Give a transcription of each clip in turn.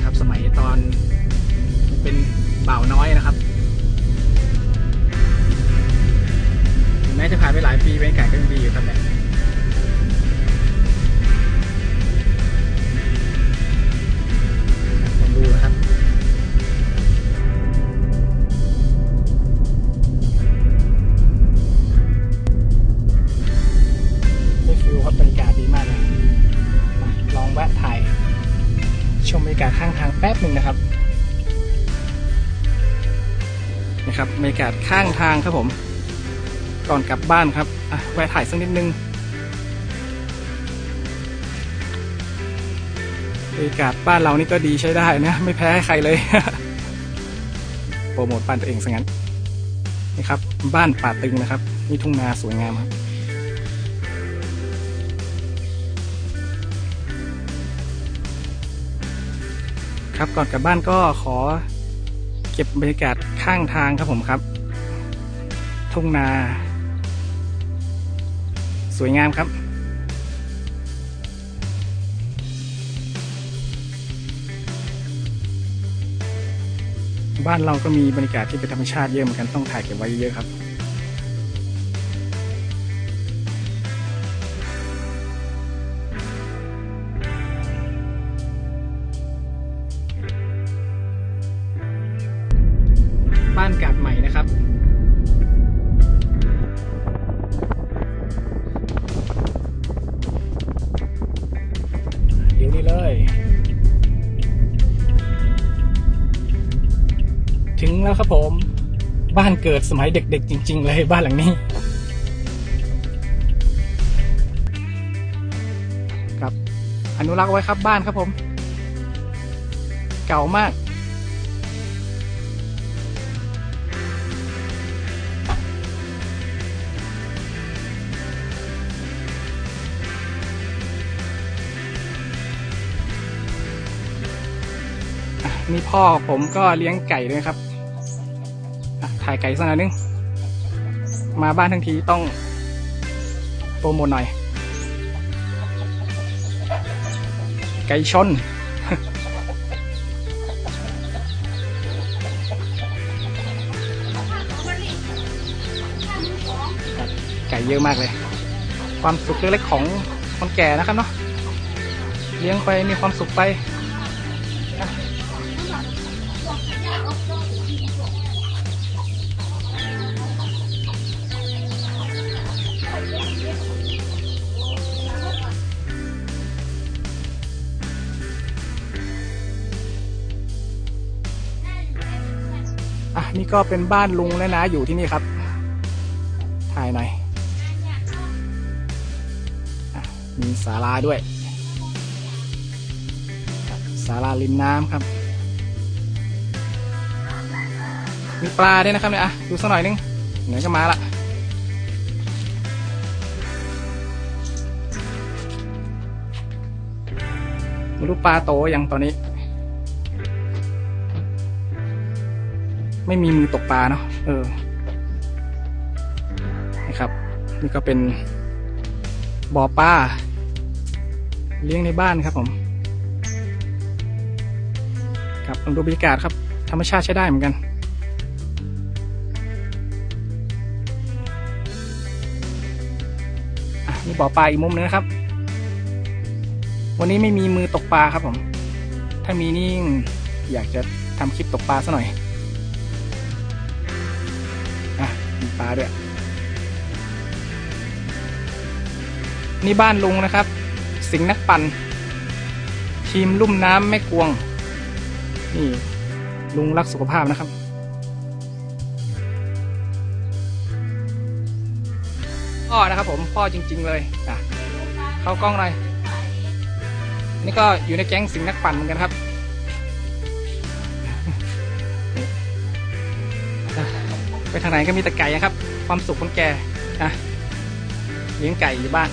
นะครับ สมัยตอนเป็นบ่าวน้อยนะครับถึงแม้จะผ่านไปหลายปีบรรยากาศก็ยังดีอยู่ครับเนี่ย ครับบรรยากาศข้างทางครับผม ก่อนกลับบ้านครับอะแวะถ่ายสักนิดนึงบรรยากาศบ้านเรานี่ก็ดีใช้ได้นะ ไม่แพ้ใครเลย โปรโมทบ้านตัวเองซะงั้นนี่ครับ บ้านป่าตึงนะครับนี่ทุ่งนาสวยงามครับครับก่อนกลับบ้านก็ขอ ก็บบรรยากาศข้างทางครับผมครับ ทุ่งนา สวยงามครับ บ้านเราก็มีบรรยากาศที่เป็นธรรมชาติเยอะเหมือนกันต้องถ่ายเก็บไว้เยอะๆครับ ครับผม บ้านเกิดสมัยเด็กๆ จริง ๆ เลยบ้านหลังนี้ครับอนุรักษ์ไว้ครับบ้านครับผม เก่ามากนี่พ่อผมก็เลี้ยงไก่ด้วยครับ ถ่ายไก่สักหน่อยนึง มาบ้านทั้งทีต้องโปรโมทหน่อย ไก่ชน ไก่เยอะมากเลย ความสุขเล็กๆของคนแก่นะครับเนาะ เลี้ยงไปมีความสุขไป นี่ก็เป็นบ้านลุงและน้าอยู่ที่นี่ครับ ถ่ายหน่อยอมีศาลาด้วยศาลาริมน้ำครับ มีปลาด้วยนะครับเนี่ยอะดูสักหน่อยนึงไหนก็มาละไม่รู้ปลาโตยังตอนนี้ ไม่มีมือตกปลาเนาะเออนี่ครับ นี่ก็เป็นบ่อปลาเลี้ยงในบ้านครับผมครับลองดูบรรยากาศครับ ธรรมชาติใช้ได้เหมือนกันอะนี่บ่อปลาอีกมุมนึงนะครับ วันนี้ไม่มีมือตกปลาครับผม ถ้ามีนี่อยากจะทำคลิปตกปลาซะหน่อย มีปลาด้วย นี่บ้านลุงนะครับ สิงห์นักปั่นทีมลุ่มน้ำแม่กวง นี่ลุงรักสุขภาพนะครับ พ่อนะครับผมพ่อจริง ๆ เลยอะเข้ากล้องหน่อยนี่ก็อยู่ในแก๊งสิงห์นักปั่นเหมือนกันครับ ไปทางไหนก็มีแต่ไก่ครับ ความสุขคนแก่นะเลี้ยงไก่อยู่บ้าน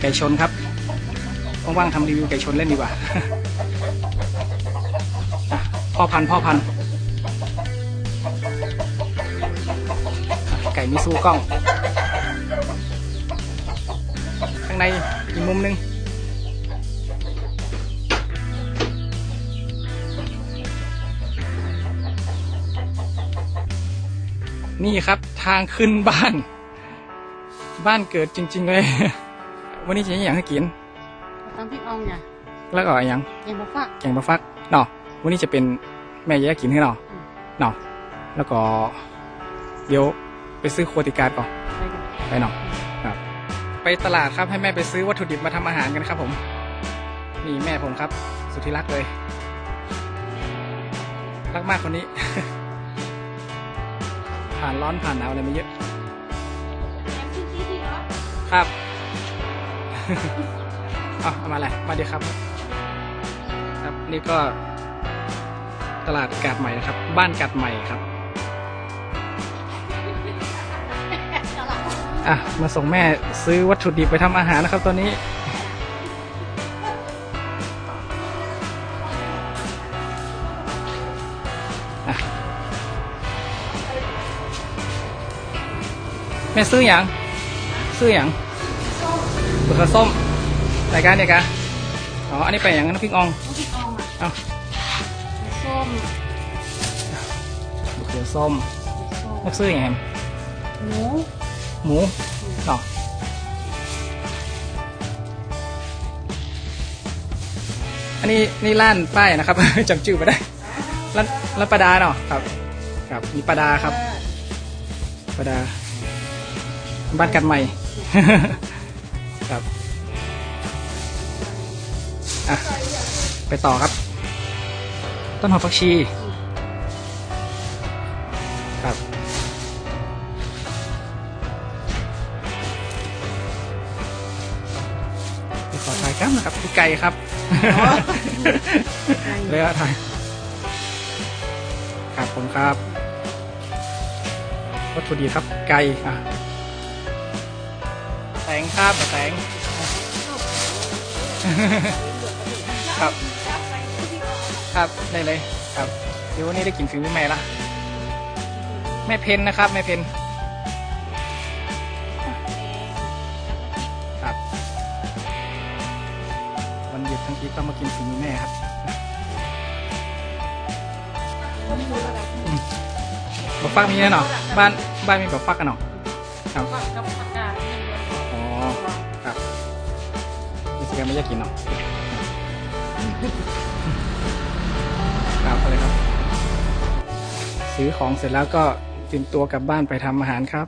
ไก่ชนครับว่างๆทำรีวิวไก่ชนเล่นดีกว่าพ่อพันธ์พ่อพันธุ์อ่ไก่มิซูกล้อง ข้างในอีกมุมหนึง นี่ครับทางขึ้นบ้าน บ้านเกิดจริง ๆ เลย วันนี้จะยังให้กินตำพริกอ่องเนี่ยแล้วก็อะไรยังแกงบะฟักแกงปลาฟักเนาะวันนี้จะเป็นแม่แยกกินให้เนาะอืมเนาะแล้วก็ เดี๋ยวไปซื้อโคติการก่อนไปกันไปเนาะครับ ไปตลาดครับให้แม่ไปซื้อวัตถุดิบมาทำอาหารกันครับ ผม นี่แม่ผมครับ สุดที่รักเลยรักมากคนนี้ ผ่านร้อนผ่านหนาวอะไรมาเยอะ ครับเอาเอามาเลยมาดีครับ ครับนี่ก็ ตลาดกาดใหม่นะครับ บ้านกาดใหม่ครับอะมาส่งแม่ซื้อวัตถุดิบไปทำอาหารนะครับตอนนี้ ม่ซื้ออย่างซื้ออย่างมะเขือส้มรายการเนี่ยกะอ๋ออันนี้ไปอย่างน้ำพริกอ่องน้ำพริกอ่องอะเอ้าส้มมะเขือส้มส้มนักซื้ออย่างไงหมูหมูเนาะอันนี้นี่ร้านป้ายนะครับจำชื่อไม่ได้ร้านร้านปลาดาเนาะครับ ครับมีปลาดาครับปลาดา บ้านกันใหม่ ครับ อะ ไปต่อครับ ต้นหอมผักชี ครับ ไปขอถ่ายครับนะครับพี่ไก่ครับไก่เลยอะถ่ายครับผมครับ วัตถุดิบครับไก่อะ แตงครับแตงครับ ครับได้เลยครับเดี๋ยววันนี้ได้กินฝีมือแม่ละแม่เพนนะครับแม่เพนครับวันหยุดทั้งทีต้องมากินฝีมือแม่ครับบักฟักมีแน่นอนบ้านบ้านมีบักฟักกันเนาะครับ นี่สแกนไม่อยากกินเนาะครับไปเลยครับ ซื้อของเสร็จแล้วก็เตรียมตัวกลับบ้านไปทำอาหารครับ